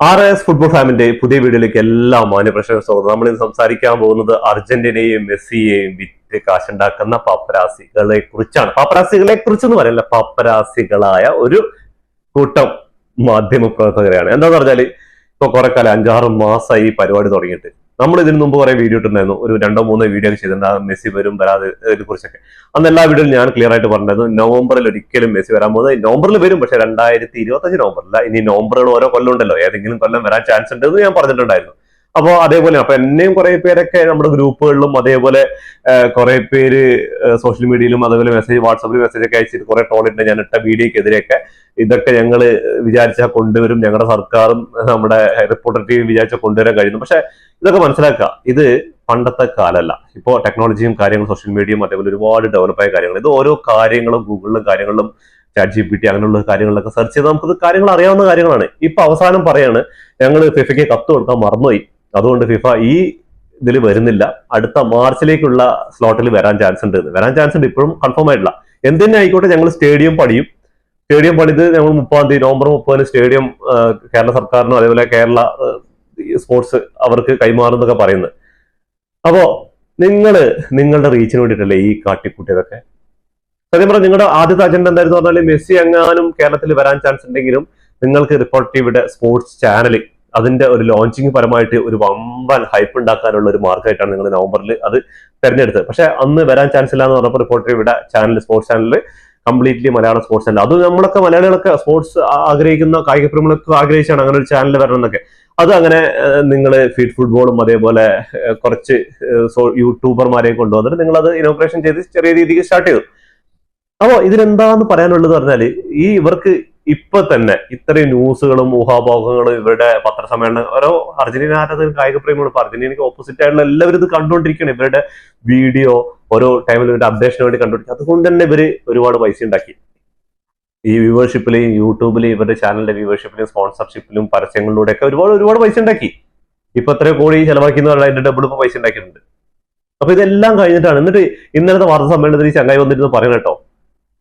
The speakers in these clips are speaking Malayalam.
ആർ എസ് ഫുട്ബോൾ ഫാമിന്റെ പുതിയ വീഡിയോയിലേക്ക് എല്ലാ മാന്യപ്രശ്നം സ്വാഗതം. നമ്മൾ ഇന്ന് സംസാരിക്കാൻ പോകുന്നത് അർജന്റീനയെയും മെസ്സിയെയും വിറ്റ് കാശുണ്ടാക്കുന്ന പാപ്പരാസികളെ കുറിച്ചാണ്. പാപ്പരാസികളെ കുറിച്ചെന്ന് പറയല്ല പാപ്പരാസികളായ ഒരു കൂട്ടം മാധ്യമ പ്രവർത്തകരെയാണ് എന്താന്ന് പറഞ്ഞാൽ ഇപ്പൊ കുറെ കാലം അഞ്ചാറ് മാസമായി ഈ പരിപാടി തുടങ്ങിയിട്ട്. നമ്മൾ ഇതിനു മുമ്പ് കുറെ വീഡിയോ ഇട്ടുണ്ടായിരുന്നു ഒരു രണ്ടോ മൂന്നോ വീഡിയോ ഒക്കെ ചെയ്തിട്ടുണ്ട്. മെസ്സി വരും വരാതെ ഇതിനെ കുറിച്ചൊക്കെ. അന്ന് എല്ലാ വീഡിയോയിലും ഞാൻ ക്ലിയർ ആയിട്ട് പറഞ്ഞിട്ടുണ്ടായിരുന്നു. നവംബറിൽ ഒരിക്കലും മെസ്സി വരാൻ പോകുന്നത്. നവംബറിൽ വരും പക്ഷെ രണ്ടായിരത്തി ഇരുപത്തഞ്ച് നവംബറില്ല ഇനി നവംബറുകൾ ഓരോ കൊല്ലം ഉണ്ടല്ലോ. ഏതെങ്കിലും കൊല്ലം വരാൻ ചാൻസ് ഉണ്ടെന്ന് ഞാൻ പറഞ്ഞിട്ടുണ്ടായിരുന്നു. അപ്പോൾ അതേപോലെ അപ്പൊ എന്നെയും കുറെ പേരൊക്കെ നമ്മുടെ ഗ്രൂപ്പുകളിലും അതേപോലെ കുറെ പേര് സോഷ്യൽ മീഡിയയിലും അതേപോലെ മെസ്സേജ് വാട്സാപ്പിൽ മെസ്സേജ് ഒക്കെ അയച്ചിട്ട് കുറെ ട്രോളിട്ട് ഞാൻ ഇട്ട വീഡിയോക്കെതിരെയൊക്കെ ഇതൊക്കെ ഞങ്ങൾ വിചാരിച്ചാൽ കൊണ്ടുവരും. ഞങ്ങളുടെ സർക്കാരും നമ്മുടെ റിപ്പോർട്ടർ ടീം വിചാരിച്ചാൽ കൊണ്ടുവരാൻ കഴിയുന്നു. പക്ഷെ ഇതൊക്കെ മനസ്സിലാക്കുക ഇത് പണ്ടത്തെ കാലമല്ല ഇപ്പോൾ ടെക്നോളജിയും കാര്യങ്ങളും സോഷ്യൽ മീഡിയയും അതേപോലെ ഒരുപാട് ഡെവലപ്പായ കാര്യങ്ങൾ ഇത് ഓരോ കാര്യങ്ങളും ഗൂഗിളിലും കാര്യങ്ങളിലും ചാറ്റ് ജി പി ടി അങ്ങനെയുള്ള കാര്യങ്ങളിലൊക്കെ സെർച്ച് ചെയ്ത് നമുക്ക് കാര്യങ്ങൾ അറിയാവുന്ന കാര്യങ്ങളാണ്. ഇപ്പൊ അവസാനം പറയാണ് ഞങ്ങൾ ഫിഫയ്ക്ക് കത്ത് കൊടുക്കാൻ മറന്നുപോയി. അതുകൊണ്ട് ഫിഫ ഈ ഇതിൽ വരുന്നില്ല. അടുത്ത മാർച്ചിലേക്കുള്ള സ്ലോട്ടിൽ വരാൻ ചാൻസ് ഉണ്ട്. വരാൻ ചാൻസ് ഉണ്ട്. ഇപ്പോഴും കൺഫേം ആയിട്ടില്ല. എന്തിനെ ആയിക്കോട്ടെ ഞങ്ങൾ സ്റ്റേഡിയം പണിയും. സ്റ്റേഡിയം പണിത് ഞങ്ങൾ മുപ്പതാം തീയതി നവംബർ മുപ്പതിന് സ്റ്റേഡിയം കേരള സർക്കാരിനും അതേപോലെ കേരള സ്പോർട്സ് അവർക്ക് കൈമാറുന്നൊക്കെ പറയുന്നത്. അപ്പോ നിങ്ങൾ നിങ്ങളുടെ റീച്ചിന് വേണ്ടിയിട്ടല്ലേ ഈ കാട്ടിക്കൂട്ടിയതൊക്കെ? സത്യം പറഞ്ഞാൽ നിങ്ങളുടെ ആദ്യത്തെ അജണ്ട എന്തായിരുന്നു പറഞ്ഞാൽ മെസ്സി എങ്ങാനും കേരളത്തിൽ വരാൻ ചാൻസ് ഉണ്ടെങ്കിലും നിങ്ങൾക്ക് റിപ്പോർട്ട് ടിവിയുടെ സ്പോർട്സ് ചാനൽ അതിന്റെ ഒരു ലോഞ്ചിങ് പരമായിട്ട് ഒരു വമ്പൻ ഹൈപ്പ് ഉണ്ടാക്കാനുള്ള ഒരു മാർഗമായിട്ടാണ് നിങ്ങൾ നവംബറിൽ അത് തെരഞ്ഞെടുത്തത്. പക്ഷെ അന്ന് വരാൻ ചാൻസ് ഇല്ല എന്ന് പറഞ്ഞപ്പോൾ റിപ്പോർട്ടർ ഇവിടെ ചാനൽ സ്പോർട്സ് ചാനലിൽ കംപ്ലീറ്റ്ലി മലയാള സ്പോർട്സ് ചാനൽ അത് നമ്മളൊക്കെ മലയാളികളൊക്കെ സ്പോർട്സ് ആഗ്രഹിക്കുന്ന കായിക പ്രമുഖർക്ക് ആഗ്രഹിച്ചാണ് അങ്ങനെ ഒരു ചാനൽ വരണം എന്നൊക്കെ അത് അങ്ങനെ നിങ്ങൾ ഫീഡ് ഫുട്ബോളും അതേപോലെ കുറച്ച് യൂട്യൂബർമാരെയും യൂട്യൂബർമാരെ കൊണ്ടുവന്നിട്ട് നിങ്ങൾ അത് ഇനോഗ്രേഷൻ ചെയ്ത് ചെറിയ രീതിക്ക് സ്റ്റാർട്ട് ചെയ്തു. അപ്പോ ഇതിനെന്താന്ന് പറയാനുള്ളത് പറഞ്ഞാൽ ഈ ഇവർക്ക് ഇപ്പൊ തന്നെ ഇത്രയും ന്യൂസുകളും ഊഹാപോഹങ്ങളും ഇവരുടെ പത്രസമ്മേളനം ഓരോ അർജന്റീന ആരാധകർ കായിക പ്രേമികൾ ഇപ്പൊ ഓപ്പോസിറ്റ് ആയിട്ടുള്ള എല്ലാവരും ഇത് കണ്ടുകൊണ്ടിരിക്കുകയാണ്. ഇവരുടെ വീഡിയോ ഓരോ ടൈമിൽ ഇവരുടെ അപ്ഡേഷന് വേണ്ടി കണ്ടുപിടിക്കും അതുകൊണ്ട് തന്നെ ഇവർ ഒരുപാട് പൈസ ഉണ്ടാക്കി. ഈ വ്യൂവർഷിപ്പിലെയും യൂട്യൂബിലെയും ഇവരുടെ ചാനലിന്റെ വ്യൂവർഷിപ്പിലും സ്പോൺസർഷിപ്പിലും പരസ്യങ്ങളിലൂടെ ഒക്കെ ഒരുപാട് ഒരുപാട് പൈസ ഉണ്ടാക്കി. ഇപ്പൊ എത്ര കോടി ചെലവാക്കിയെന്ന് പറഞ്ഞാൽ അതിന്റെ ഡബിൾ ഇപ്പൊ പൈസ ഉണ്ടാക്കിയിട്ടുണ്ട്. അപ്പൊ ഇതെല്ലാം കഴിഞ്ഞിട്ടാണ്. എന്നിട്ട് ഇന്നലത്തെ വാർത്താ സമ്മേളനത്തിൽ ചങ്ങായി വന്നിരുന്നു പറയണം കേട്ടോ.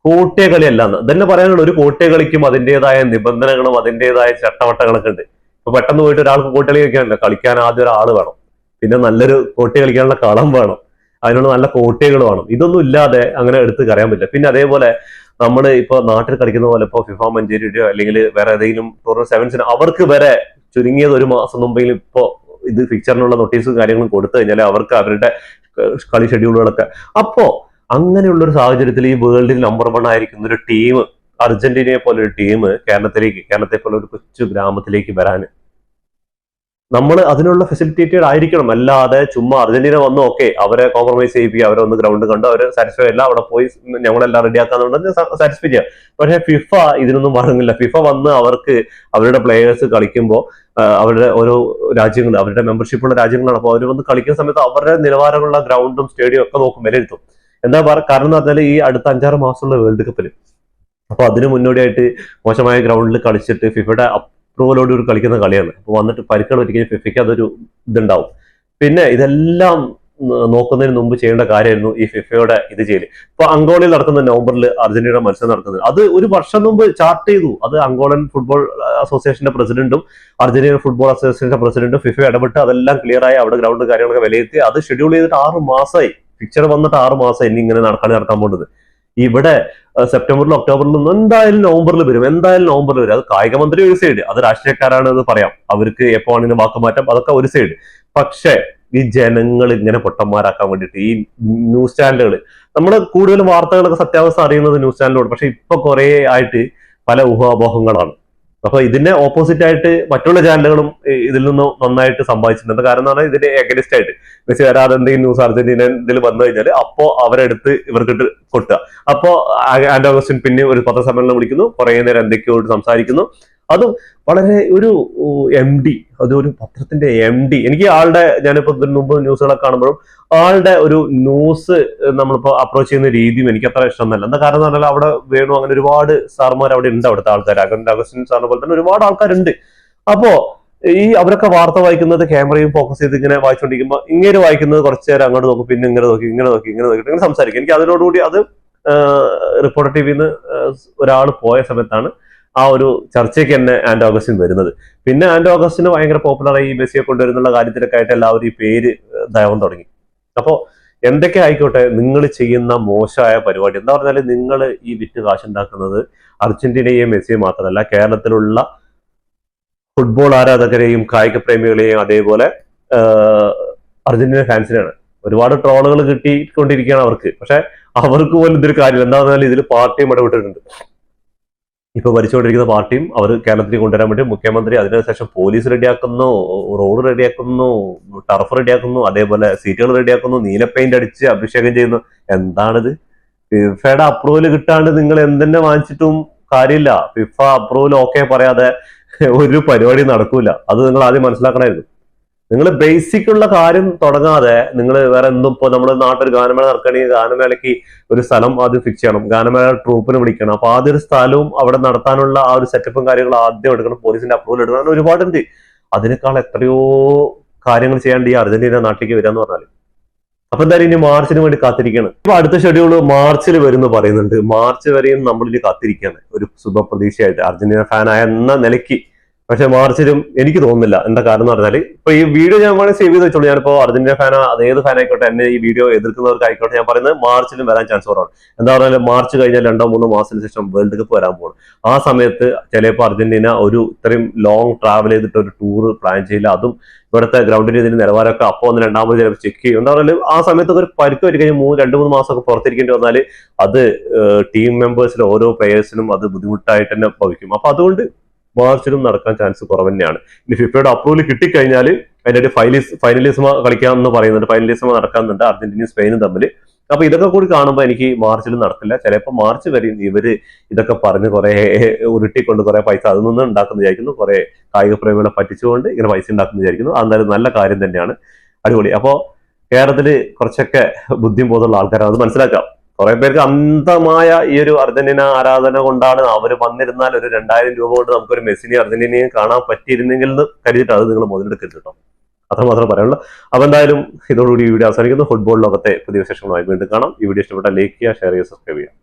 കോട്ടയ കളിയല്ല എന്ന് ഇതന്നെ പറയാനുള്ള ഒരു കോട്ടയ കളിക്കും അതിന്റേതായ നിബന്ധനകളും അതിന്റെതായ ചട്ടവട്ടങ്ങളൊക്കെ ഉണ്ട്. ഇപ്പൊ പെട്ടെന്ന് പോയിട്ട് ഒരാൾക്ക് കോട്ടകളി കളിക്കാനില്ല കളിക്കാൻ ആദ്യം ഒരാൾ വേണം. പിന്നെ നല്ലൊരു കോട്ടയ കളിക്കാനുള്ള കളം വേണം. അതിനുള്ള നല്ല കോട്ടയകൾ വേണം. ഇതൊന്നും ഇല്ലാതെ അങ്ങനെ എടുത്ത് കറിയാൻ പറ്റില്ല. പിന്നെ അതേപോലെ നമ്മൾ ഇപ്പൊ നാട്ടിൽ കളിക്കുന്ന പോലെ ഇപ്പൊ ഫിഫ മഞ്ചേരിയുടെയോ അല്ലെങ്കിൽ വേറെ ഏതെങ്കിലും ടൂർണമെന്റ് സെവൻസിന് അവർക്ക് വരെ ചുരുങ്ങിയത് ഒരു മാസം മുമ്പെങ്കിലും ഇപ്പോ ഇത് ഫിക്ചറിനുള്ള നോട്ടീസും കാര്യങ്ങളും കൊടുത്തു കഴിഞ്ഞാൽ അവർക്ക് അവരുടെ കളി ഷെഡ്യൂളുകളൊക്കെ അപ്പോ അങ്ങനെയുള്ള ഒരു സാഹചര്യത്തിൽ ഈ വേൾഡിൽ നമ്പർ വൺ ആയിരിക്കുന്ന ഒരു ടീം അർജന്റീനയെ പോലെ ഒരു ടീം കേരളത്തിലേക്ക് കേരളത്തെ പോലെ ഒരു കൊച്ചു ഗ്രാമത്തിലേക്ക് വരാൻ. നമ്മൾ അതിനുള്ള ഫെസിലിറ്റേറ്റഡ് ആയിരിക്കണം. അല്ലാതെ ചുമ്മാ അർജന്റീന വന്നു ഓക്കെ അവരെ കോംപ്രമൈസ് ചെയ്യിപ്പിക്കുക അവരെ ഒന്ന് ഗ്രൗണ്ട് കണ്ടു അവരെ സാറ്റിസ്ഫൈ അല്ല അവിടെ പോയി ഞങ്ങളെല്ലാം റെഡിയാക്കാന്നുണ്ട് സാറ്റിസ്ഫൈ ചെയ്യാം. പക്ഷേ ഫിഫ ഇതിനൊന്നും വഴങ്ങില്ല ഫിഫ വന്ന് അവർക്ക് അവരുടെ പ്ലേയേഴ്സ് കളിക്കുമ്പോൾ അവരുടെ ഓരോ രാജ്യങ്ങൾ അവരുടെ മെമ്പർഷിപ്പുള്ള രാജ്യങ്ങളാണ്. അപ്പോൾ അവർ വന്ന് കളിക്കുന്ന സമയത്ത് അവരുടെ നിലവാരമുള്ള ഗ്രൗണ്ടും സ്റ്റേഡിയം ഒക്കെ നോക്കും വിലയിരുത്തും. എന്താ കാരണം എന്ന് പറഞ്ഞാൽ ഈ അടുത്ത അഞ്ചാറ് മാസമുള്ള വേൾഡ് കപ്പിൽ അപ്പൊ അതിന് മുന്നോടിയായിട്ട് മോശമായ ഗ്രൗണ്ടിൽ കളിച്ചിട്ട് ഫിഫയുടെ അപ്രൂവലോട് ഒരു കളിക്കുന്ന കളിയാണ്. അപ്പൊ വന്നിട്ട് പരിക്കൾ ഒരിക്കലും ഫിഫയ്ക്ക് അതൊരു ഇതുണ്ടാവും. പിന്നെ ഇതെല്ലാം നോക്കുന്നതിന് മുമ്പ് ചെയ്യേണ്ട കാര്യമായിരുന്നു ഈ ഫിഫയുടെ ഇത് ചെയ്യൽ. ഇപ്പൊ അങ്കോളിൽ നടക്കുന്ന നവംബറിൽ അർജന്റീന മത്സരം നടക്കുന്നത് അത് ഒരു വർഷം മുമ്പ് ചാർട്ട് ചെയ്തു. അത് അങ്കോളൻ ഫുട്ബോൾ അസോസിയേഷന്റെ പ്രസിഡന്റും അർജന്റീന ഫുട്ബോൾ അസോസിയേഷന്റെ പ്രസിഡന്റും ഫിഫ ഇടപെട്ട് അതെല്ലാം ക്ലിയർ ആയി അവിടെ ഗ്രൗണ്ട് കാര്യങ്ങളൊക്കെ വിലയിരുത്തി അത് ഷെഡ്യൂൾ ചെയ്തിട്ട് ആറ് മാസമായി പിക്ചർ വന്നിട്ട് ആറ് മാസം ഇനി ഇങ്ങനെ നടക്കാൻ നടത്താൻ പോകുന്നത്. ഇവിടെ സെപ്റ്റംബറിലും ഒക്ടോബറിലും എന്തായാലും നവംബറിൽ വരും. എന്തായാലും നവംബറിൽ വരും. അത് കായിക മന്ത്രി ഒരു സൈഡ് അത് രാഷ്ട്രീയക്കാരാണ് എന്ന് പറയാം. അവർക്ക് എപ്പോ ആണെങ്കിലും വാക്ക് മാറ്റാം അതൊക്കെ ഒരു സൈഡ് പക്ഷേ ഈ ജനങ്ങൾ ഇങ്ങനെ പൊട്ടന്മാരാക്കാൻ വേണ്ടിയിട്ട് ഈ ന്യൂസ് ചാനലുകൾ നമ്മൾ കൂടുതലും വാർത്തകളൊക്കെ സത്യാവസ്ഥ അറിയുന്നത് ന്യൂസ് ചാനലിലൂടെ പക്ഷെ ഇപ്പൊ കുറെ ആയിട്ട് പല ഊഹാപോഹങ്ങളാണ്. അപ്പൊ ഇതിന്റെ ഓപ്പോസിറ്റ് ആയിട്ട് മറ്റുള്ള ചാനലുകളും ഇതിൽ നിന്ന് നന്നായിട്ട് സമ്പാദിച്ചിട്ടുണ്ട്. കാരണം എന്ന് പറഞ്ഞാൽ ഇതിന്റെ എഗനിസ്റ്റ് ആയിട്ട്. മെസ്സി വരാതെ എന്തെങ്കിലും ന്യൂസ് അർജന്റീന ഇതിൽ വന്നു കഴിഞ്ഞാൽ അപ്പോ അവരെടുത്ത് ഇവർക്കിട്ട് കൊട്ടുക. അപ്പോ ആൻഡ് ഓഗസ്റ്റിൻ പിന്നെ ഒരു പത്രസമ്മേളനം വിളിക്കുന്നു. കുറെ നേരം എന്തൊക്കെയോ നമ്മളിപ്പോ അതും വളരെ ഒരു എം ഡി അതൊരു പത്രത്തിന്റെ എം ഡി എനിക്ക് ആളുടെ ഞാനിപ്പോ ഇതിന് മുമ്പ് ന്യൂസുകളൊക്കെ കാണുമ്പോഴും ആളുടെ ഒരു ന്യൂസ് നമ്മളിപ്പോ അപ്രോച്ച് ചെയ്യുന്ന രീതിയും എനിക്ക് അത്ര ഇഷ്ടമൊന്നുമല്ല. എന്താ കാരണം എന്ന് പറഞ്ഞാൽ അവിടെ വേണു അങ്ങനെ ഒരുപാട് സാർമാർ അവിടെ ഉണ്ട് അവിടുത്തെ ആൾക്കാർ. അഗൻ അഗസ്റ്റിൻ സാറിനെ പോലെ തന്നെ ഒരുപാട് ആൾക്കാരുണ്ട്. അപ്പോ ഈ അവരൊക്കെ വാർത്ത വായിക്കുന്നത് ക്യാമറയും ഫോക്കസ് ചെയ്ത് ഇങ്ങനെ വായിച്ചുകൊണ്ടിരിക്കുമ്പോൾ ഇങ്ങനെ വായിക്കുന്നത് കുറച്ചു നേരം അങ്ങോട്ട് നോക്കും പിന്നെ ഇങ്ങനെ നോക്കി ഇങ്ങനെ നോക്കി ഇങ്ങനെ നോക്കി ഇങ്ങനെ സംസാരിക്കും. എനിക്ക് അതിനോടുകൂടി അത് റിപ്പോർട്ടർ ടി വിന്ന് ഒരാൾ പോയ സമയത്താണ് ആ ഒരു ചർച്ചയ്ക്ക് തന്നെ ആൻഡ് ഓഗസ്റ്റിൻ വരുന്നത്. പിന്നെ ആൻഡ് ഓഗസ്റ്റിന് ഭയങ്കര പോപ്പുലറായി ഈ മെസ്സിയെ കൊണ്ടുവരുന്നുള്ള കാര്യത്തിലൊക്കെ ആയിട്ട് എല്ലാവരും ഈ പേര് ദയവം തുടങ്ങി. അപ്പോൾ എന്തൊക്കെ ആയിക്കോട്ടെ നിങ്ങൾ ചെയ്യുന്ന മോശമായ പരിപാടി. എന്താ പറഞ്ഞാൽ നിങ്ങൾ ഈ വിറ്റ് കാശുണ്ടാക്കുന്നത് അർജന്റീനയെയും മെസ്സിയെ മാത്രമല്ല കേരളത്തിലുള്ള ഫുട്ബോൾ ആരാധകരെയും കായിക പ്രേമികളെയും അതേപോലെ അർജന്റീന ഫാൻസിനെയാണ്. ഒരുപാട് ട്രോളുകൾ കിട്ടിക്കൊണ്ടിരിക്കുകയാണ് അവർക്ക്. പക്ഷെ അവർക്ക് പോലും ഇതൊരു കാര്യമില്ല. എന്താ പറഞ്ഞാൽ ഇതിൽ പാർട്ടിയും ഇടപെട്ടിട്ടുണ്ട്. ഇപ്പൊ ഭരിച്ചുകൊണ്ടിരിക്കുന്ന പാർട്ടിയും അവർ കേരളത്തിൽ കൊണ്ടുവരാൻ വേണ്ടി മുഖ്യമന്ത്രി അതിനുശേഷം പോലീസ് റെഡിയാക്കുന്നു റോഡ് റെഡിയാക്കുന്നു ടർഫ് റെഡിയാക്കുന്നു അതേപോലെ സീറ്റുകൾ റെഡിയാക്കുന്നു നീല പെയിന്റ് അടിച്ച് അഭിഷേകം ചെയ്യുന്നു. എന്താണിത്? ഫിഫയുടെ അപ്രൂവൽ കിട്ടാണ്ട് നിങ്ങൾ എന്തെന്നെ വാങ്ങിച്ചിട്ടും കാര്യമില്ല. ഫിഫ അപ്രൂവൽ ഓക്കെ പറയാതെ ഒരു പരിപാടി നടക്കൂല. അത് നിങ്ങൾ ആദ്യം മനസ്സിലാക്കണമായിരുന്നു. നിങ്ങൾ ബേസിക് ഉള്ള കാര്യം തുടങ്ങാതെ നിങ്ങൾ വേറെ എന്തും ഇപ്പൊ നമ്മുടെ നാട്ടിൽ ഗാനമേള നടക്കണമെങ്കിൽ ഗാനമേളയ്ക്ക് ഒരു സ്ഥലം ആദ്യം ഫിക്സ് ചെയ്യണം. ഗാനമേള ട്രൂപ്പിന് വിളിക്കണം. അപ്പൊ ആദ്യം ഒരു സ്ഥലവും അവിടെ നടത്താനുള്ള ആ ഒരു സെറ്റപ്പും കാര്യങ്ങളും ആദ്യം എടുക്കണം. പോലീസിന്റെ അപ്രൂവൽ എടുക്കണം. ഒരുപാട് ഒരുപാടുണ്ട് അതിനേക്കാൾ എത്രയോ കാര്യങ്ങൾ ചെയ്യാണ്ട് ഈ അർജന്റീന നാട്ടിലേക്ക് വരാന്ന് പറഞ്ഞാൽ അപ്പൊ എന്തായാലും ഇനി മാർച്ചിന് വേണ്ടി കാത്തിരിക്കുകയാണ് ഇപ്പൊ അടുത്ത ഷെഡ്യൂൾ മാർച്ചിൽ വരുന്നു പറയുന്നുണ്ട്. മാർച്ച് വരെയും നമ്മളിനി കാത്തിരിക്കുകയാണ് ഒരു ശുഭപ്രതീക്ഷയായിട്ട് അർജന്റീന ഫാനായ എന്ന നിലയ്ക്ക്. പക്ഷെ മാർച്ചിലും എനിക്ക് തോന്നുന്നില്ല. എന്താ കാരണം എന്ന് പറഞ്ഞാൽ ഇപ്പൊ ഈ വീഡിയോ ഞാൻ വേണമെങ്കിൽ സേവ് ചെയ്ത് വെച്ചോളൂ. ഞാനിപ്പോ അർജന്റീന ഫാനോ ഏത് ഫാൻ ആയിക്കോട്ടെ എന്നെ ഈ വീഡിയോ എതിർക്കുന്നവർക്ക് ആയിക്കോട്ടെ ഞാൻ പറയുന്നത് മാർച്ചിലും വരാൻ ചാൻസ് കുറവാണ്. എന്താ പറഞ്ഞാൽ മാർച്ച് കഴിഞ്ഞാൽ രണ്ടോ മൂന്നോ മാസത്തിന് ശേഷം വേൾഡ് കപ്പ് വരാൻ പോകും ആ സമയത്ത് ചിലപ്പോൾ അർജന്റീന ഒരു ഇത്രയും ലോങ് ട്രാവൽ ചെയ്തിട്ട് ഒരു ടൂർ പ്ലാൻ ചെയ്യില്ല. അതും ഇവിടുത്തെ ഗ്രൗണ്ടിന്റെ ഇതിന്റെ നിലവാരമൊക്കെ അപ്പോൾ ഒന്ന് രണ്ടാമത് ചിലപ്പോൾ ചെക്ക് ചെയ്യും. എന്താ പറഞ്ഞാൽ ആ സമയത്തൊക്കെ ഒരു പരുക്ക് വരി കഴിഞ്ഞ് മൂന്ന് രണ്ട് മൂന്ന് മാസമൊക്കെ പുറത്തിരിക്കേണ്ടി വന്നാൽ അത് ടീം മെമ്പേഴ്സിലെ ഓരോ പ്ലെയേഴ്സിനും അത് ബുദ്ധിമുട്ടായിട്ട് തന്നെ ഭവിക്കും. അപ്പൊ അതുകൊണ്ട് മാർച്ചിലും നടക്കാൻ ചാൻസ് കുറവ് തന്നെയാണ് ഇനി ഫിഫയുടെ അപ്രൂവൽ കിട്ടിക്കഴിഞ്ഞാൽ അതിന്റെ ഫൈനലിസ് ഫൈനലിസമ കളിക്കാമെന്ന് പറയുന്നുണ്ട്. ഫൈനലിസമ നടക്കാന്നുണ്ട് അർജന്റീനയും സ്പെയിനും തമ്മിൽ അപ്പൊ ഇതൊക്കെ കൂടി കാണുമ്പോൾ എനിക്ക് മാർച്ചിലും നടക്കില്ല. ചിലപ്പോൾ മാർച്ച് വരെ ഇവർ ഇതൊക്കെ പറഞ്ഞ് കുറെ ഉരുട്ടിക്കൊണ്ട് കുറെ പൈസ അതിൽ നിന്ന് ഉണ്ടാക്കുന്ന വിചാരിക്കുന്നു. കുറെ കായിക പ്രേമികളെ പറ്റിച്ചുകൊണ്ട് ഇങ്ങനെ പൈസ ഉണ്ടാക്കുന്ന വിചാരിക്കുന്നു. അന്നേരം നല്ല കാര്യം തന്നെയാണ്. അടിപൊളി. അപ്പോ കേരളത്തിൽ കുറച്ചൊക്കെ ബുദ്ധിയും ബോധമുള്ള ആൾക്കാരാണ്. അത് മനസ്സിലാക്കാം. കുറെ പേർക്ക് അന്ധമായ ഈ ഒരു അർജന്റീന ആരാധന കൊണ്ടാണ് അവർ വന്നിരുന്നാൽ ഒരു രണ്ടായിരം രൂപ കൊണ്ട് നമുക്കൊരു മെസ്സിനെയും അർജന്റീനയും കാണാൻ പറ്റിയിരുന്നെങ്കിൽ എന്ന് കരുതിയിട്ട് അത് നിങ്ങൾ മുതലെടുക്കരുത് കേട്ടോ. അത്രമാത്രം പറയാനുള്ളൂ അപ്പൊ എന്തായാലും ഇതോടുകൂടി ഈ വീഡിയോ അവസാനിക്കുന്നു. ഫുട്ബോൾ ലോകത്തെ പുതിയ വിശേഷങ്ങളുമായി വീണ്ടും കാണാം. ഈ വീഡിയോ ഇഷ്ടപ്പെട്ട ലൈക്ക് ചെയ്യുക ഷെയർ ചെയ്യുക സബ്സ്ക്രൈബ് ചെയ്യുക.